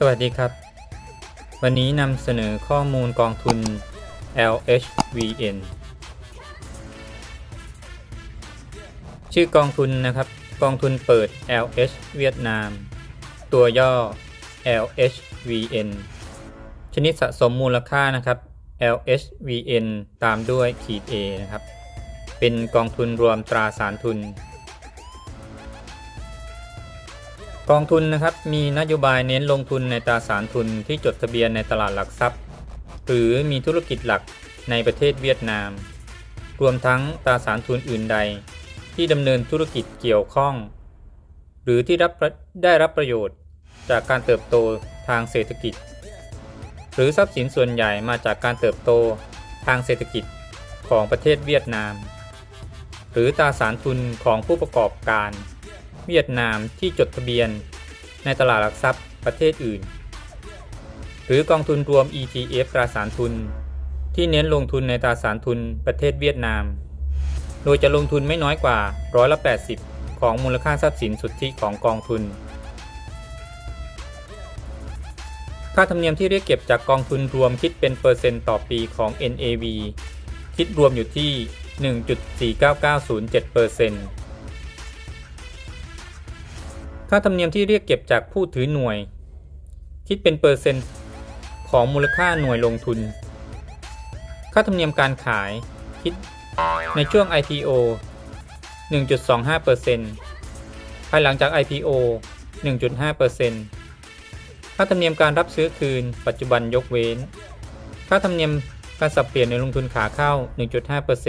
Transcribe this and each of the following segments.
สวัสดีครับ วันนี้นำเสนอข้อมูลกองทุน LHVN ชื่อกองทุนนะครับ กองทุนเปิด LH เวียดนาม ตัวย่อ LHVN ชนิดสะสมมูลค่านะครับ LHVN ตามด้วยขีด A นะครับ เป็นกองทุนรวมตราสารทุน กองทุนนะครับมีนโยบายเน้นลงทุนในตราสารทุนที่จดทะเบียนในตลาดหลักทรัพย์ หรือมีธุรกิจหลักในประเทศเวียดนาม รวมทั้งตราสารทุนอื่นใด ที่ดำเนินธุรกิจเกี่ยวข้อง หรือที่รับได้รับประโยชน์จากการเติบโตทางเศรษฐกิจ หรือทรัพย์สินส่วนใหญ่มาจากการเติบโตทางเศรษฐกิจของประเทศเวียดนาม หรือตราสารทุนของผู้ประกอบการ เวียดนามที่จดทะเบียน ในตลาดหลักทรัพย์ประเทศอื่น หรือกองทุนรวม ETF ตราสารทุน ที่เน้นลงทุนในตราสารทุนประเทศเวียดนาม โดยจะลงทุนไม่น้อยกว่าร้อยละ80 ของมูลค่าทรัพย์สินสุทธิของกองทุน ค่าธรรมเนียมที่เรียกเก็บจากกองทุนรวมคิดเป็นเปอร์เซ็นต์ต่อปีของ NAV คิดรวมอยู่ที่ 1.49907%เปอร์เซ็นต์ ค่าธรรมเนียมที่เรียกเก็บจากผู้ถือหน่วย คิดเป็นเปอร์เซ็นต์ของมูลค่าหน่วยลงทุน ค่าธรรมเนียมการขายคิดในช่วง IPO 1.25%ภายหลังจาก IPO 1.5%ค่าธรรมเนียมการรับซื้อคืน ปัจจุบันยกเว้น ค่าธรรมเนียมการสับเปลี่ยนในลงทุนขาเข้า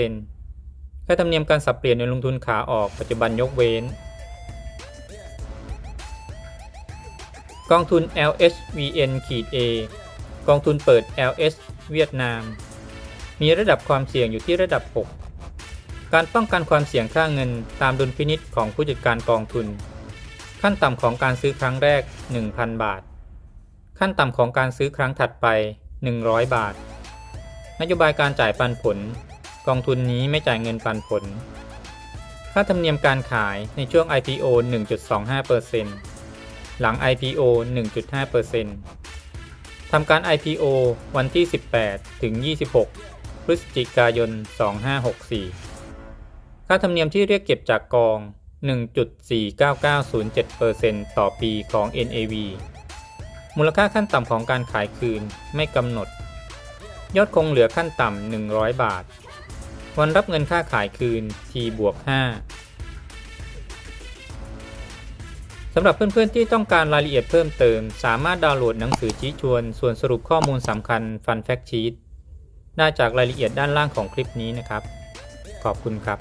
1.5%ค่าธรรมเนียมการสับเปลี่ยนในลงทุนขาออกปัจจุบันยกเว้น กองทุน LHVN ขีด A กองทุนเปิด LH เวียดนาม มีระดับความเสี่ยงอยู่ที่ระดับ 6 การป้องกันความเสี่ยงค่าเงินตามดุลพินิษของผู้จัดการกองทุน ขั้นต่ำของการซื้อครั้งแรก 1,000 บาท ขั้นต่ำของการซื้อครั้งถัดไป 100 บาท นโยบายการจ่ายปันผล กองทุนนี้ไม่จ่ายเงินปันผล ค่าธรรมเนียมการขายในช่วง IPO 1.25% หลัง IPO 1.5%ทำการ IPO วันที่ 18 ถึง 26 พฤศจิกายน 2564 ค่าธรรมเนียมที่เรียกเก็บจากกอง 1.49907%ต่อปีของ NAV มูลค่าขั้นต่ำของการขายคืนไม่กำหนด ยอดคงเหลือขั้นต่ำ 100 บาท วันรับเงินค่าขายคืน T บวก5 สำหรับเพื่อนๆที่ต้องการรายละเอียดเพิ่มเติม สามารถดาวน์โหลดหนังสือชี้ชวน ส่วนสรุปข้อมูลสำคัญ Fun Fact Sheet ได้จากรายละเอียดด้านล่างของคลิปนี้นะครับ ขอบคุณครับ